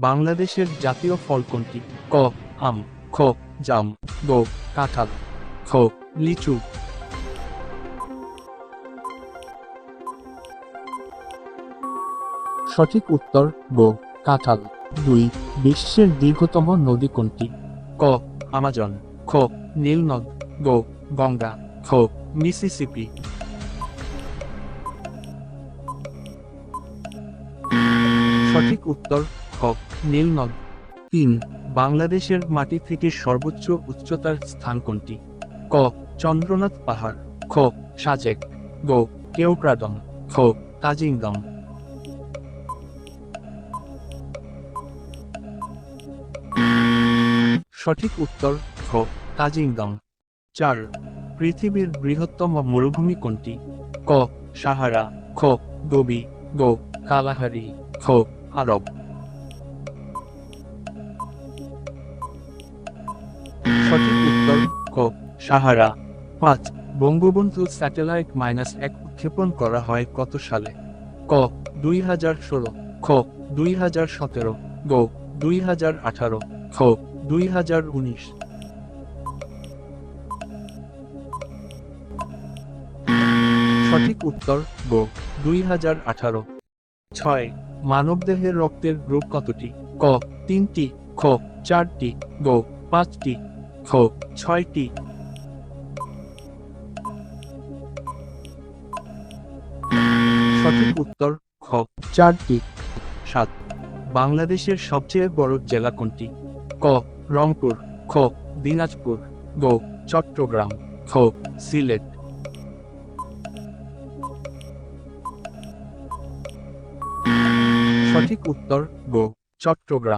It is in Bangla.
বাংলাদেশের জাতীয় ফল কোনটি? ক, আম, খ, জাম, গ, কাঁঠাল, খ, লিচু। সঠিক উত্তর, গ, কাঁঠাল। দুই, বিশ্বের দীর্ঘতম নদী কোনটি? ক, আমাজন। খ নীলনদ গ, গঙ্গা। খ, মিসিসিপি। সঠিক উত্তর নীলনদ। তিন, বাংলাদেশের মাটি থেকে সর্বোচ্চ উচ্চতার স্থান কোনটি? ক, চন্দ্রনাথ পাহাড়। খ, সাজেক। গ কেওক্রাদম খ, তাজিংদম। সঠিক উত্তর খ তাজিংদম। চার, পৃথিবীর বৃহত্তম মরুভূমি কোনটি? ক, সাহারা। খ, গবি। গ, কালাহারি। খ, আরব। উত্তর ক। সাহারা। পাঁচ, বঙ্গবন্ধু স্যাটেলাইট মাইনাস এক উৎক্ষেপণ করা হয় কত সালে? ক, দুই হাজার ষোলো। খ, দুই হাজার সতেরো। গ, দুই হাজার আঠারো। খ, দুই হাজার উনিশ। সঠিক উত্তর গ, দুই হাজার আঠারো। ছয়, মানবদেহের রক্তের গ্রুপ কতটি? ক, তিনটি। খ, চারটি। গ, পাঁচটি। খ ছয়টি। সঠিক উত্তর খ, চারটি। সাত, বাংলাদেশের সবচেয়ে বড় জেলা কোনটি? ক, রংপুর। খ, দিনাজপুর। গ, চট্টগ্রাম। খ, সিলেট। সঠিক উত্তর গ, চট্টগ্রাম।